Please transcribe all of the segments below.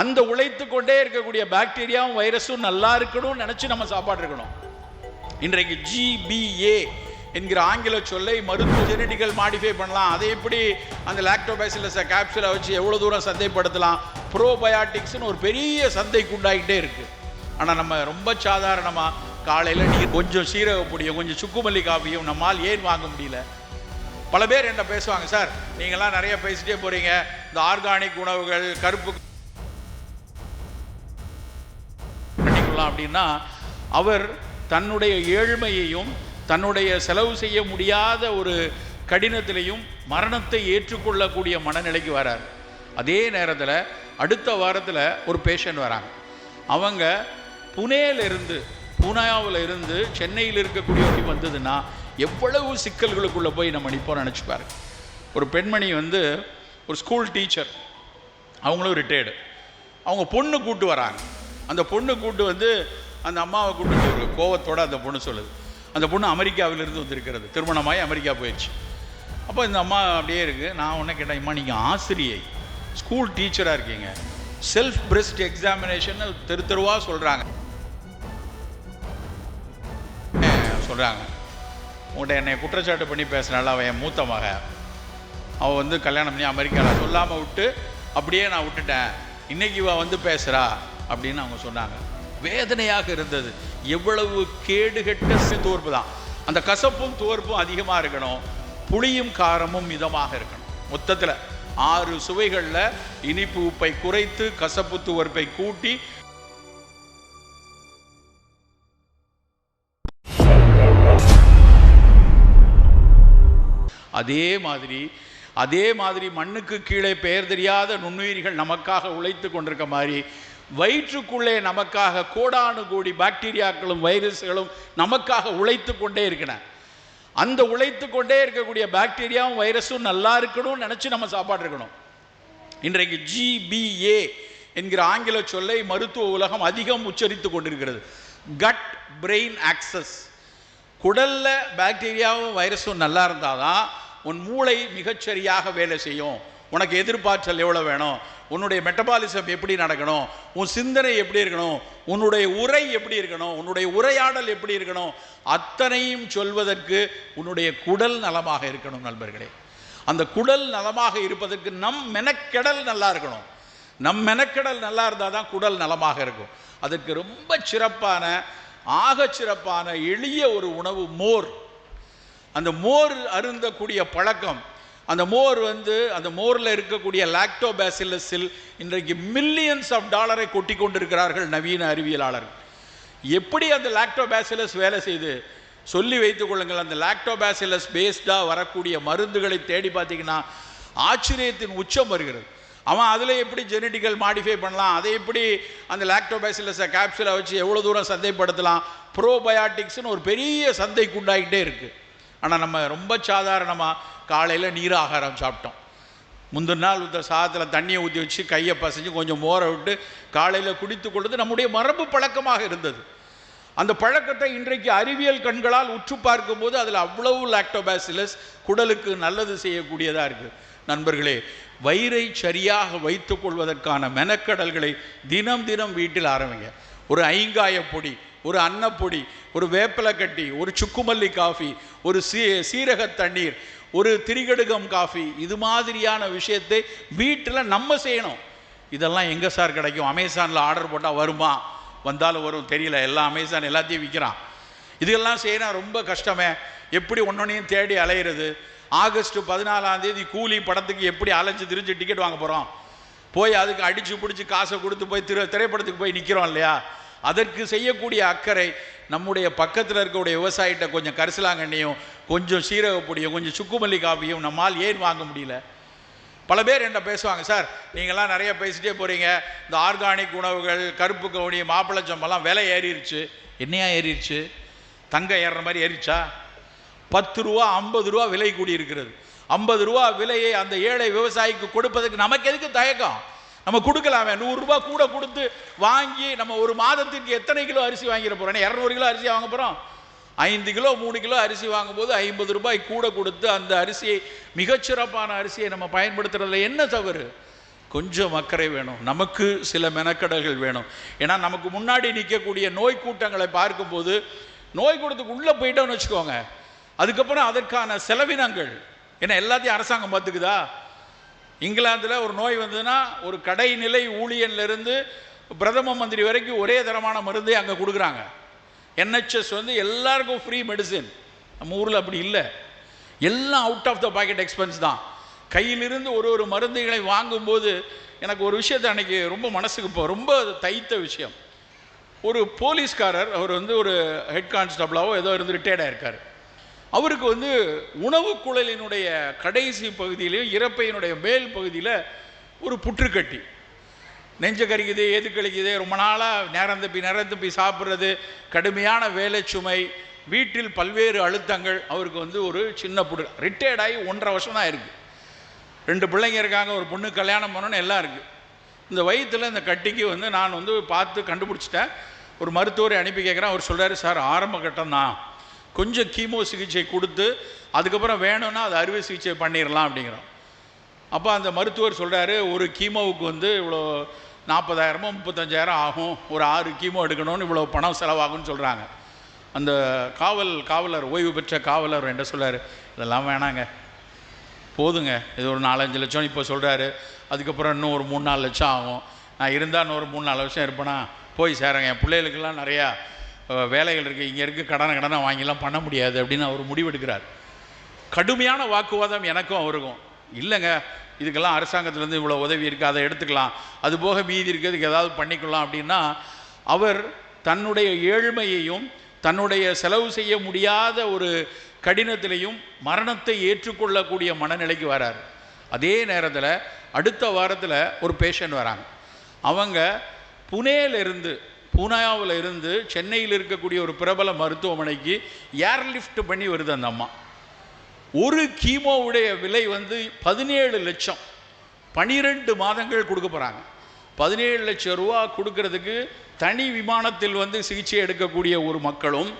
அந்த உழைத்து கொண்டே இருக்கக்கூடிய பாக்டீரியாவும் வைரஸும் நல்லா இருக்கணும்னு நினச்சி நம்ம சாப்பாடு இருக்கணும். இன்றைக்கு ஜிபிஏ என்கிற ஆங்கில சொல்லை மருத்துவ ஜெனடிக்கல் மாடிஃபை பண்ணலாம். அதை எப்படி அந்த லாக்டோபேசிலஸை கேப்சூலை வச்சு எவ்வளோ தூரம் சந்தைப்படுத்தலாம்? ப்ரோபயாட்டிக்ஸ்னு ஒரு பெரிய சந்தைக்கு உண்டாகிட்டே இருக்குது ஆனால் நம்ம ரொம்ப சாதாரணமாக காலையில் நீர் கொஞ்சம் சீரக பொடியும் கொஞ்சம் சுக்குமல்லி காஃபியும் நம்மால் ஏன் வாங்க முடியல? பல பேர் என்ன பேசுவாங்க சார் நீங்களாம் நிறைய பேசிட்டே போகிறீங்க இந்த ஆர்கானிக் உணவுகள் கருப்பு சொல்லலாம் அப்படின்னா அவர் தன்னுடைய ஏழ்மையையும் தன்னுடைய செலவு செய்ய முடியாத ஒரு கடினத்திலையும் மரணத்தை ஏற்றுக்கொள்ளக்கூடிய மனநிலைக்கு வரார். அதே நேரத்தில் அடுத்த வாரத்தில் ஒரு பேஷண்ட் வராங்க. அவங்க புனேல இருந்து இருந்து சென்னையில் இருக்கக்கூடியவங்க வந்ததுன்னா எவ்வளவு சிக்கல்களுக்குள்ளே போய் நம்ம நிற்போம் நினச்சி பாருங்க. ஒரு பெண்மணி வந்து ஒரு ஸ்கூல் டீச்சர் அவங்களும் ரிட்டையர்டு அவங்க பொண்ணு கூட்டு வராங்க. அந்த பொண்ணு கூட்டு வந்து அந்த அம்மாவை கூட்டு ஒரு கோவத்தோடு அந்த பொண்ணு சொல்லுது. அந்த பொண்ணு அமெரிக்காவிலிருந்து வந்திருக்கிறது. திருமணமாகி அமெரிக்கா போயிடுச்சு. அப்போ இந்த அம்மா அப்படியே இருக்குது நான் உடனே கேட்டேன் அம்மா நீங்கள் ஆசிரியை. ஸ்கூல் டீச்சராக இருக்கீங்க. செல்ஃப் பிரெஸ்ட் எக்ஸாமினேஷன் தெரு தெருவாக சொல்கிறாங்க சொல்கிறாங்க உங்கள்கிட்ட என்னை குற்றச்சாட்டு பண்ணி பேசுனால அவன் என் மூத்த மக. அவள் வந்து கல்யாணம் பண்ணி அமெரிக்காவில் சொல்லாமல் விட்டு அப்படியே நான் விட்டுட்டேன். இன்னைக்கு இவன் வந்து பேசுகிறா அப்படின்னு அவங்க சொன்னாங்க. வேதனையாக இருந்தது. எவ்வளவு கேடுகெட்ட தோற்பு தான். அந்த கசப்பும் துவர்ப்பும் அதிகமாக இருக்கணும். புளியும் காரமும் மிதமாக இருக்கணும். மொத்தத்தில் ஆறு சுவைகளில் இனிப்பு உப்பை குறைத்து கசப்பு துவர்ப்பை கூட்டி. அதே மாதிரி அதே மாதிரி மண்ணுக்கு கீழே பெயர் தெரியாத நுண்ணுயிர்கள் நமக்காக உழைத்து கொண்டிருக்க மாதிரி வயிற்றுக்குள்ளே நமக்காக கோடானு கோடி பாக்டீரியாக்களும் வைரஸ்களும் நமக்காக உழைத்து கொண்டே இருக்கின அந்த உழைத்து கொண்டே இருக்கக்கூடிய பாக்டீரியாவும் வைரஸும் நல்லா இருக்கணும்னு நினச்சி நம்ம சாப்பாடு இருக்கணும். இன்றைக்கு ஜிபிஏ என்கிற ஆங்கில சொல்லை மருத்துவ உலகம் அதிகம் உச்சரித்து கொண்டிருக்கிறது. கட் பிரெயின் ஆக்சஸ் குடலில் பாக்டீரியாவும் வைரஸும் நல்லா இருந்தால் தான் உன் மூளை மிகச்சரியாக வேலை செய்யும். உனக்கு எதிர்பார்த்தல் எவ்வளோ வேணும்? உன்னுடைய மெட்டபாலிசம் எப்படி நடக்கணும்? உன் சிந்தனை எப்படி இருக்கணும்? உன்னுடைய உரை எப்படி இருக்கணும்? உன்னுடைய உரையாடல் எப்படி இருக்கணும்? அத்தனையும் சொல்வதற்கு உன்னுடைய குடல் நலமாக இருக்கணும் நண்பர்களே. அந்த குடல் நலமாக இருப்பதற்கு நம் மெனக்கெடல் நல்லா இருக்கணும். நம் மெனக்கெடல் நல்லா இருந்தால் தான் குடல் நலமாக இருக்கும். அதற்கு ரொம்ப சிறப்பான ஆகச் சிறப்பான எளிய ஒரு உணவு மோர். அந்த மோர் அருந்தக்கூடிய பழக்கம் அந்த மோர் வந்து அந்த மோரில் இருக்கக்கூடிய லாக்டோபேசிலஸில் இன்றைக்கு மில்லியன்ஸ் ஆஃப் டாலரை கொட்டி கொண்டிருக்கிறார்கள் நவீன அறிவியலாளர்கள். எப்படி அந்த லாக்டோபேசிலஸ் வேலை செய்து? சொல்லி வைத்துக் கொள்ளுங்கள் அந்த லாக்டோபேசிலஸ் பேஸ்டாக வரக்கூடிய மருந்துகளை தேடி பார்த்தீங்கன்னா ஆச்சரியத்தின் உச்சம் வருகிறது. அவன் அதில் எப்படி ஜெனட்டிக்கல் மாடிஃபை பண்ணலாம்? அதை எப்படி அந்த லாக்டோபேசிலஸை கேப்சூலை வச்சு எவ்வளோ தூரம் சந்தைப்படுத்தலாம்? ப்ரோபயாட்டிக்ஸ்னு ஒரு பெரிய சந்தைக்கு உண்டாகிட்டே இருக்குது ஆனால் நம்ம ரொம்ப சாதாரணமாக காலையில் நீர் ஆகாரம் சாப்பிட்டோம். முந்தின நாள் இந்த சாதத்தில் தண்ணியை ஊற்றி வச்சு கையை பசைஞ்சு கொஞ்சம் மோரை விட்டு காலையில் குடித்து கொள்வது நம்முடைய மரபு பழக்கமாக இருந்தது. அந்த பழக்கத்தை இன்றைக்கு அறிவியல் கண்களால் உற்று பார்க்கும்போது அதில் அவ்வளவு லாக்டோபாசிலஸ் குடலுக்கு நல்லது செய்யக்கூடியதாக இருக்குது நண்பர்களே வயிறை சரியாக வைத்துக்கொள்வதற்கான மெனக்கடல்களை தினம் தினம் வீட்டில் ஆரம்பிங்க. ஒரு ஐங்காய பொடி ஒரு அன்னப்பொடி ஒரு வேப்பிலை கட்டி ஒரு சுக்குமல்லி காஃபி ஒரு சீ சீரக தண்ணீர் ஒரு திரிகடுகம் காஃபி இது மாதிரியான விஷயத்தை வீட்டில் நம்ம செய்யணும். இதெல்லாம் எங்கே சார் கிடைக்கும்? அமேசானில் ஆர்டர் போட்டால் வருமா? வந்தாலும் வரும் தெரியல. எல்லாம் அமேசான் எல்லாத்தையும் விற்கிறான் இதெல்லாம் செய்யணும் ரொம்ப கஷ்டமே. எப்படி ஒன்னொன்னையும் தேடி அலையிறது? ஆகஸ்ட் பதினாலாம் தேதி கூலி படத்துக்கு எப்படி அலைஞ்சு திரிஞ்சு டிக்கெட் வாங்க போகிறோம் போய் அதுக்கு அடித்து பிடிச்சி காசை கொடுத்து போய் திரு திரைப்படத்துக்கு போய் நிற்கிறோம் இல்லையா? அதற்கு செய்யக்கூடிய அக்கறை நம்முடைய பக்கத்தில் இருக்கக்கூடிய விவசாயிகிட்ட கொஞ்சம் கரிசலாங்கண்ணியும் கொஞ்சம் சீரகப்பொடியும் கொஞ்சம் சுக்குமல்லி காப்பியும் நம்மால் ஏன் வாங்க முடியல? பல பேர் என்ன பேசுவாங்க சார் நீங்களாம் நிறைய பேசிட்டே போகிறீங்க இந்த ஆர்கானிக் உணவுகள் கருப்பு கவுனி மாப்பிளச்சம்பெல்லாம் விலை ஏறிடுச்சு என்னையா ஏறிடுச்சு தங்கம் ஏறுற மாதிரி ஏறிச்சா? பத்து ரூபா ஐம்பது ரூபா விலை கூடி இருக்கிறது ஐம்பது ரூபா விலையை அந்த ஏழை விவசாயிக்கு கொடுப்பதற்கு நமக்கு எதுக்கு தயக்கம்? நம்ம கொடுக்கலாமே. நூறுரூபா கூட கொடுத்து வாங்கி நம்ம ஒரு மாதத்திற்கு எத்தனை கிலோ அரிசி வாங்கிட போகிறோம் இரநூறு கிலோ அரிசி வாங்க போகிறோம் ஐந்து கிலோ மூணு கிலோ அரிசி வாங்கும்போது ஐம்பது ரூபாய் கூட கொடுத்து அந்த அரிசியை மிகச்சிறப்பான அரிசியை நம்ம பயன்படுத்துறதுல என்ன தவறு? கொஞ்சம் அக்கறை வேணும். நமக்கு சில மெனக்கடல்கள் வேணும். ஏன்னா நமக்கு முன்னாடி நிற்கக்கூடிய நோய் கூட்டங்களை பார்க்கும்போது நோய் கூட்டத்துக்கு உள்ளே போயிட்டோம்னு வச்சுக்கோங்க. அதுக்கப்புறம் அதற்கான செலவினங்கள். ஏன்னா எல்லாத்தையும் அரசாங்கம் பார்த்துக்குதா? இங்கிலாந்தில் ஒரு நோய் வந்ததுன்னா ஒரு கடைநிலை ஊழியன்லேருந்து பிரதம மந்திரி வரைக்கும் ஒரே தரமான மருந்தே அங்கே கொடுக்குறாங்க. என்ஹெச்எஸ் வந்து எல்லாருக்கும் ஃப்ரீ மெடிசின் நம்ம ஊரில் அப்படி இல்லை. எல்லாம் out of the pocket expense தான். கையிலிருந்து ஒரு ஒரு மருந்துகளை வாங்கும்போது எனக்கு ஒரு விஷயத்தை அன்றைக்கி ரொம்ப மனசுக்கு ரொம்ப தைத்த விஷயம். ஒரு போலீஸ்காரர் அவர் வந்து ஒரு ஹெட் கான்ஸ்டபிளாவோ ஏதோ இருந்து ரிட்டையர்டாக இருக்கார் அவருக்கு வந்து உணவு குழலினுடைய கடைசி பகுதியிலையும் இறப்பையினுடைய மேல் பகுதியில் ஒரு புற்றுக்கட்டி நெஞ்ச கறிக்குது எது கழிக்குது ரொம்ப நாளாக நேரம் தப்பி நேரம் தப்பி சாப்பிட்றது கடுமையான வேலை சுமை வீட்டில் பல்வேறு அழுத்தங்கள் அவருக்கு வந்து ஒரு சின்ன புடு ரிட்டையர்ட் ஆகி ஒன்றரை வருஷம் தான் இருக்குது ரெண்டு பிள்ளைங்க இருக்காங்க ஒரு பொண்ணு கல்யாணம் பண்ணணும் எல்லாம் இருக்குது இந்த வயிற்றில் இந்த கட்டிக்கு வந்து நான் வந்து பார்த்து கண்டுபிடிச்சிட்டேன். ஒரு மருத்துவரை அனுப்பி கேட்குறேன் அவர் சொல்கிறாரு சார் ஆரம்ப கட்டம் தான். கொஞ்சம் கீமோ சிகிச்சை கொடுத்து அதுக்கப்புறம் வேணும்னா அது அறுவை சிகிச்சை பண்ணிடலாம் அப்படிங்கிறோம். அப்போ அந்த மருத்துவர் சொல்கிறாரு ஒரு கீமோவுக்கு வந்து இவ்வளோ நாற்பதாயிரமோ முப்பத்தஞ்சாயிரம் ஆகும். ஒரு ஆறு கீமோ எடுக்கணும்னு இவ்வளோ பணம் செலவாகும்னு சொல்கிறாங்க அந்த காவல் காவலர் ஓய்வு பெற்ற காவலர் என்ன சொல்கிறார் இதெல்லாம் வேணாங்க. போதுங்க. இது ஒரு நாலஞ்சு லட்சம் இப்போ சொல்கிறாரு அதுக்கப்புறம் இன்னும் ஒரு மூணு நாலு லட்சம் ஆகும். நான் இருந்தால் இன்னும் ஒரு மூணு நாலு வருஷம் இருப்பேனா? போய் சேரங்க. என் பிள்ளைகளுக்கெல்லாம் நிறையா வேலைகள் இருக்குது இங்கே இருக்குது கடனை கடனை வாங்கிலாம் பண்ண முடியாது அப்படின்னு அவர் முடிவெடுக்கிறார். கடுமையான வாக்குவாதம் எனக்கும் அவருக்கும். இல்லைங்க இதுக்கெல்லாம் அரசாங்கத்திலேருந்து இவ்வளோ உதவி இருக்குது அதை எடுத்துக்கலாம். அது போக மீதி இருக்கிறதுக்கு ஏதாவது பண்ணிக்கலாம் அப்படின்னா அவர் தன்னுடைய ஏழ்மையையும் தன்னுடைய செலவு செய்ய முடியாத ஒரு கடினத்திலையும் மரணத்தை ஏற்றுக்கொள்ளக்கூடிய மனநிலைக்கு வரார். அதே நேரத்தில் அடுத்த வாரத்தில் ஒரு பேஷண்ட் வராங்க. அவங்க புனேலிருந்து பூனாயாவில் இருந்து சென்னையில் இருக்கக்கூடிய ஒரு பிரபல மருத்துவமனைக்கு ஏர்லிஃப்ட் பண்ணி வருது அந்த அம்மா. ஒரு கீமோவுடைய விலை வந்து பதினேழு லட்சம். பனிரெண்டு மாதங்கள் கொடுக்க போகிறாங்க பதினேழு லட்சம் ரூபா கொடுக்கறதுக்கு தனி விமானத்தில் வந்து சிகிச்சை எடுக்கக்கூடிய ஒரு மக்களும்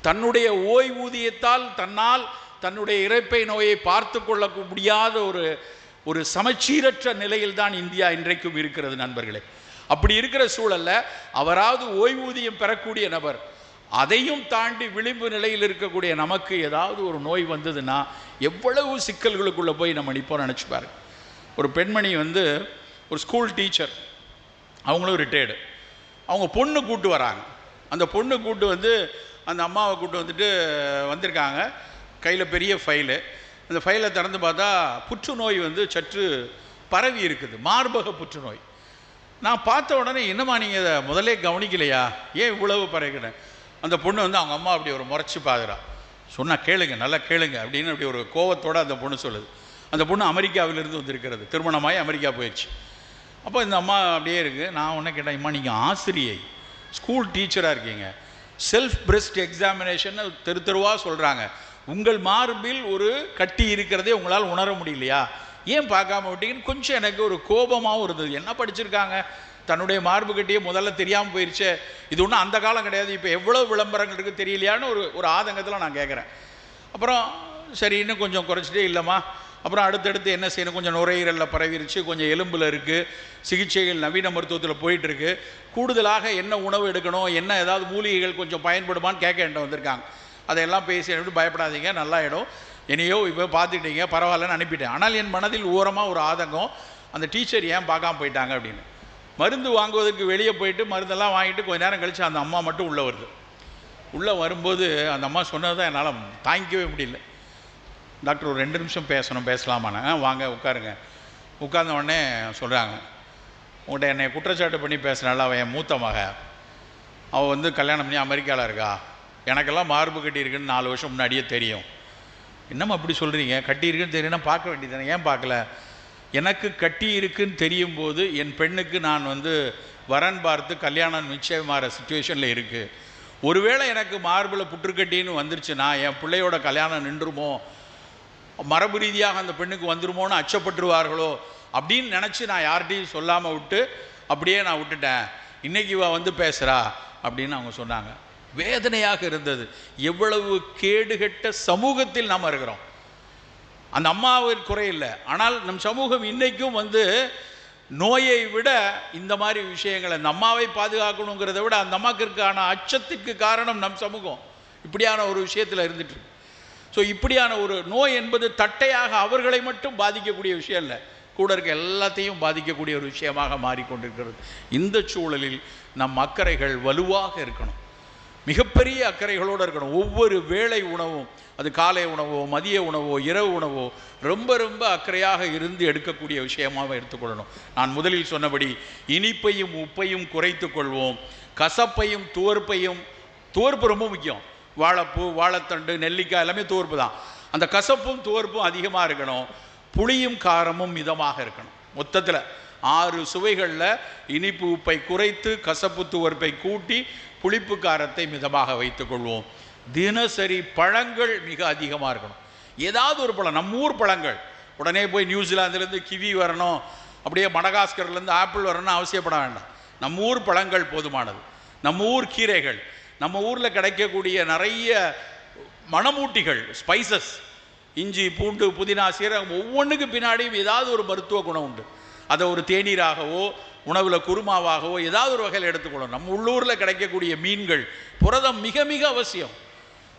தன்னுடைய ஓய்வூதியத்தால் தன்னால் தன்னுடைய இறைப்பை நோயை பார்த்து கொள்ள முடியாத ஒரு ஒரு சமச்சீரற்ற நிலையில் தான் இந்தியா இன்றைக்கும் இருக்கிறது நண்பர்களே. அப்படி இருக்கிற சூழல்ல அவராவது ஓய்வூதியம் பெறக்கூடிய நபர் அதையும் தாண்டி விளிம்பு நிலையில் இருக்கக்கூடிய நமக்கு ஏதாவது ஒரு நோய் வந்ததுன்னா எவ்வளவு சிக்கல்களுக்குள்ளே போய் நம்ம நிற்போம் நினச்சி பாருங்க. ஒரு பெண்மணி வந்து ஒரு ஸ்கூல் டீச்சர் அவங்களும் ரிட்டையர்டு அவங்க பொண்ணு கூட்டு வராங்க. அந்த பொண்ணு கூட்டு வந்து அந்த அம்மாவை கூட்டு வந்துட்டு வந்திருக்காங்க. கையில் பெரிய ஃபைலு அந்த ஃபைலை திறந்து பார்த்தா புற்றுநோய் வந்து சற்று பரவி இருக்குது. மார்பக புற்றுநோய். நான் பார்த்த உடனே என்னம்மா நீங்கள் இதை முதலே கவனிக்கலையா? ஏன் இவ்வளவு பரவிக்கிறேன் அந்த பொண்ணு வந்து அவங்க அம்மா அப்படி ஒரு முறைச்சி பார்க்குறா சொன்னால் கேளுங்க நல்லா கேளுங்க அப்படின்னு அப்படி ஒரு கோவத்தோடு அந்த பொண்ணு சொல்லுது. அந்த பொண்ணு அமெரிக்காவிலிருந்து வந்திருக்கிறது. திருமணமாகி அமெரிக்கா போயிடுச்சு அப்போ இந்த அம்மா அப்படியே இருக்குது நான் உடனே கேட்டேன் அம்மா நீங்கள் ஆசிரியை. ஸ்கூல் டீச்சராக இருக்கீங்க. செல்ஃப் பிரெஸ்ட் எக்ஸாமினேஷன் தெரு தெருவாக சொல்கிறாங்க உங்கள் மார்பில் ஒரு கட்டி இருக்கிறதே உங்களால் உணர முடியலையா? ஏன் பார்க்காம விட்டீங்கன்னு கொஞ்சம் எனக்கு ஒரு கோபமாகவும் இருந்தது. என்ன படிச்சிருக்காங்க? தன்னுடைய மார்பு கட்டியே முதல்ல தெரியாமல் போயிடுச்சே இது ஒன்றும் அந்த காலம் கிடையாது. இப்போ எவ்வளோ விளம்பரங்கள் இருக்குது தெரியலையான்னு ஒரு ஒரு ஆதங்கத்தில் நான் கேட்குறேன் அப்புறம் சரி இன்னும் கொஞ்சம் குறைச்சிட்டே இல்லைம்மா. அப்புறம் அடுத்தடுத்து என்ன செய்யணும்? கொஞ்சம் நுரையீரலில் பரவிருச்சு கொஞ்சம் எலும்பில் இருக்குது சிகிச்சைகள் நவீன மருத்துவத்தில் போயிட்டுருக்கு. கூடுதலாக என்ன உணவு எடுக்கணும்? என்ன ஏதாவது மூலிகைகள் கொஞ்சம் பயன்படுமான்னு கேட்க என்கிட்ட வந்திருக்காங்க. அதையெல்லாம் பேசி அனுப்பிட்டு பயப்படாதீங்க நல்லாயிடும். என்னையோ இப்போ பார்த்துட்டீங்க பரவாயில்லன்னு அனுப்பிட்டேன். ஆனால் என் மனதில் ஓரமாக ஒரு ஆதங்கம் அந்த டீச்சர் ஏன் பார்க்காம போயிட்டாங்க அப்படின்னு. மருந்து வாங்குவதற்கு வெளியே போயிட்டு மருந்தெல்லாம் வாங்கிட்டு கொஞ்ச நேரம் கழித்து அந்த அம்மா மட்டும் உள்ளே வருது. உள்ளே வரும்போது அந்த அம்மா சொன்னது தான் என்னால் தாங்கிக்கவே முடியல. டாக்டர் ஒரு ரெண்டு நிமிஷம் பேசணும் பேசலாமாண்ணா? வாங்க உட்காருங்க. உட்கார்ந்த உடனே சொல்கிறாங்க உங்கள்கிட்ட என்னை குற்றச்சாட்டு பண்ணி பேசுனால அவன் என் மூத்த மக. அவள் வந்து கல்யாணம் பண்ணி அமெரிக்காவில் இருக்கா? எனக்கெல்லாம் மார்பு கட்டியிருக்குன்னு நாலு வருஷம் முன்னாடியே தெரியும். என்னம்மா அப்படி சொல்கிறீங்க கட்டியிருக்குன்னு தெரியும்னா பார்க்க வேண்டியதானே ஏன் பார்க்கல? எனக்கு கட்டி இருக்குன்னு தெரியும் போது என் பெண்ணுக்கு நான் வந்து வரன் பார்த்து கல்யாணம் நிச்சயமாகிற சுச்சுவேஷனில் இருக்குது ஒருவேளை எனக்கு மார்பில் புற்றுக்கட்டின்னு வந்துருச்சுன்னா என் பிள்ளையோட கல்யாணம் நின்றுமோ? மரபு ரீதியாக அந்த பெண்ணுக்கு வந்துருமோன்னு அச்சப்பட்டுருவார்களோ? அப்படின்னு நினச்சி நான் யார்கிட்டையும் சொல்லாமல் விட்டு அப்படியே நான் விட்டுட்டேன். இன்றைக்கி இவ வந்து பேசுகிறா அப்படின்னு அவங்க சொன்னாங்க. வேதனையாக இருந்தது. எவ்வளவு கேடுகெட்ட சமூகத்தில் நாம் இருக்கிறோம். அந்த அம்மாவின் குறையில்லை ஆனால் நம் சமூகம் இன்னைக்கும் வந்து நோயை விட இந்த மாதிரி விஷயங்களை அந்த அம்மாவை பாதுகாக்கணுங்கிறத விட அந்த அம்மாக்கு அச்சத்திற்கு காரணம் நம் சமூகம். இப்படியான ஒரு விஷயத்தில் இருந்துட்டு ஸோ இப்படியான ஒரு நோய் என்பது தட்டையாக அவர்களை மட்டும் பாதிக்கக்கூடிய விஷயம் இல்லை. கூட இருக்க எல்லாத்தையும் பாதிக்கக்கூடிய ஒரு விஷயமாக மாறிக்கொண்டிருக்கிறது. இந்த சூழலில் நம் அக்கறைகள் வலுவாக இருக்கணும். மிகப்பெரிய அக்கறைகளோடு இருக்கணும். ஒவ்வொரு வேளை உணவும் அது காலை உணவோ மதிய உணவோ இரவு உணவோ ரொம்ப ரொம்ப அக்கறையாக இருந்து எடுக்கக்கூடிய விஷயமாக எடுத்துக்கொள்ளணும். நான் முதலில் சொன்னபடி இனிப்பையும் உப்பையும் குறைத்து கொள்வோம். கசப்பையும் துவர்ப்பையும் துவர்ப்பு ரொம்ப முக்கியம். வாழைப்பூ வாழைத்தண்டு நெல்லிக்காய் எல்லாமே துவர்ப்பு தான். அந்த கசப்பும் துவர்ப்பும் அதிகமாக இருக்கணும். புளியும் காரமும் மிதமாக இருக்கணும். மொத்தத்தில் ஆறு சுவைகளில் இனிப்பு உப்பை குறைத்து கசப்பு துவர்ப்பை கூட்டி புளிப்பு காரத்தை மிதமாக வைத்துக்கொள்வோம் தினசரி பழங்கள் மிக அதிகமாக இருக்கணும். ஏதாவது ஒரு பழம் நம்ம ஊர் பழங்கள். உடனே போய் நியூசிலாந்துலேருந்து கிவி வரணும் அப்படியே மடகாஸ்கர்லேருந்து ஆப்பிள் வரணும்னு அவசியப்பட வேண்டாம். நம்ம ஊர் பழங்கள் போதுமானது. நம்ம ஊர் கீரைகள் நம்ம ஊரில் கிடைக்கக்கூடிய நிறைய மணமூட்டிகள் ஸ்பைசஸ் இஞ்சி பூண்டு புதினா சீரகம் ஒவ்வொன்றுக்கு பின்னாடியும் ஏதாவது ஒரு மருத்துவ குணம் உண்டு. அதை ஒரு தேநீராகவோ உணவில் குருமாவாகவோ ஏதாவது ஒரு வகையில் எடுத்துக்கொள்ளணும். நம்ம உள்ளூரில் கிடைக்கக்கூடிய மீன்கள் புரதம் மிக மிக அவசியம்.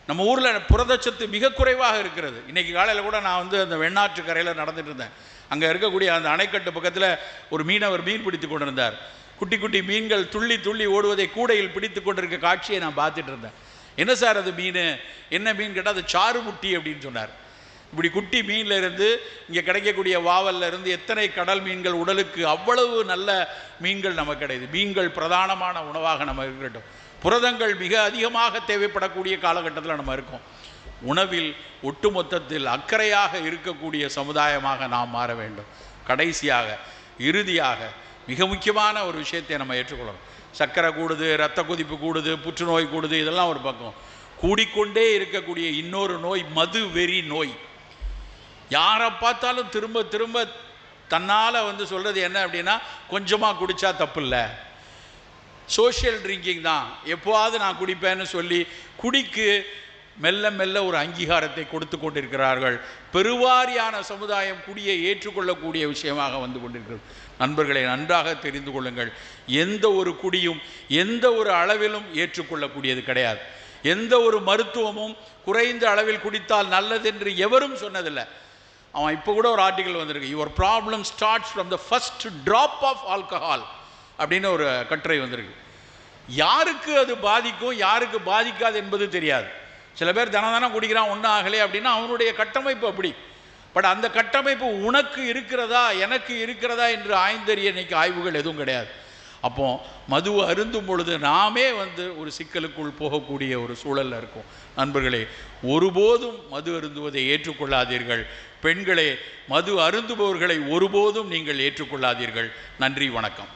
நம்ம ஊரில் புரதச்சத்து மிக குறைவாக இருக்கிறது. இன்றைக்கி காலையில் கூட நான் வந்து அந்த வெண்ணாற்று கரையில் நடந்துட்டு இருந்தேன். அங்கே இருக்கக்கூடிய அந்த அணைக்கட்டு பக்கத்தில் ஒரு மீனவர் மீன் பிடித்து கொண்டிருந்தார். குட்டி குட்டி மீன்கள் துள்ளி துள்ளி ஓடுவதை கூடையில் பிடித்து கொண்டிருக்க காட்சியை நான் பார்த்துட்டு இருந்தேன். என்ன சார் அது மீன்? என்ன மீன் கேட்டால் அது சாறு முட்டி அப்படின்னு சொன்னார். இப்படி குட்டி மீனில் இருந்து இங்கே கிடைக்கக்கூடிய வாவல்ல இருந்து எத்தனை கடல் மீன்கள் உடலுக்கு அவ்வளவு நல்ல மீன்கள் நமக்கு கிடையாது மீன்கள் பிரதானமான உணவாக நம்ம இருக்கட்டும். புரதங்கள் மிக அதிகமாக தேவைப்படக்கூடிய காலகட்டத்தில் நம்ம இருக்கோம். உணவில் ஒட்டுமொத்தத்தில் அக்கறையாக இருக்கக்கூடிய சமுதாயமாக நாம் மாற வேண்டும். கடைசியாக இறுதியாக மிக முக்கியமான ஒரு விஷயத்தை நம்ம ஏற்றுக்கொள்ளணும். சர்க்கரை கூடுது இரத்த கொதிப்பு கூடுது புற்றுநோய் கூடுது இதெல்லாம் ஒரு பக்கம். கூடிக்கொண்டே இருக்கக்கூடிய இன்னொரு நோய் மது வெறி நோய். யாரை பார்த்தாலும் திரும்ப திரும்ப தன்னால் வந்து சொல்கிறது என்ன அப்படின்னா கொஞ்சமாக குடித்தா தப்பு இல்லை சோஷியல் ட்ரிங்கிங் தான். எப்போவாவது நான் குடிப்பேன்னு சொல்லி குடிக்கு மெல்ல மெல்ல ஒரு அங்கீகாரத்தை கொடுத்து கொண்டிருக்கிறார்கள். பெருவாரியான சமுதாயம் குடியை ஏற்றுக்கொள்ளக்கூடிய விஷயமாக வந்து கொண்டிருக்கிறது. நண்பர்களை நன்றாக தெரிந்து கொள்ளுங்கள். எந்த ஒரு குடியும் எந்த ஒரு அளவிலும் ஏற்றுக்கொள்ளக்கூடியது கிடையாது. எந்த ஒரு மருத்துவமும் குறைந்த அளவில் குடித்தால் நல்லதென்று எவரும் சொன்னதில்லை. அவன் இப்போ கூட ஒரு ஆர்டிக்கல் வந்திருக்கு. Your problem starts from the first drop of alcohol அப்படின்னு ஒரு கட்டுரை வந்திருக்கு. யாருக்கு அது பாதிக்கும் யாருக்கு பாதிக்காது என்பது தெரியாது. சில பேர் தினம் தினம் குடிக்கிறான் ஒன்றும் ஆகலை அப்படின்னா அவனுடைய கட்டமைப்பு அப்படி. பட் அந்த கட்டமைப்பு உனக்கு இருக்கிறதா எனக்கு இருக்கிறதா என்று ஆய்ந்தறிய இன்னைக்கு ஆய்வுகள் எதுவும் கிடையாது. அப்போ மதுவை அருந்தும் பொழுது நாமே வந்து ஒரு சிக்கலுக்குள் போகக்கூடிய ஒரு சூழல்ல இருக்கும். நண்பர்களே ஒருபோதும் மது அருந்துவதை ஏற்றுக்கொள்ளாதீர்கள். பெண்களே மது அருந்துபவர்களை ஒருபோதும் நீங்கள் ஏற்றுக்கொள்ளாதீர்கள். நன்றி வணக்கம்.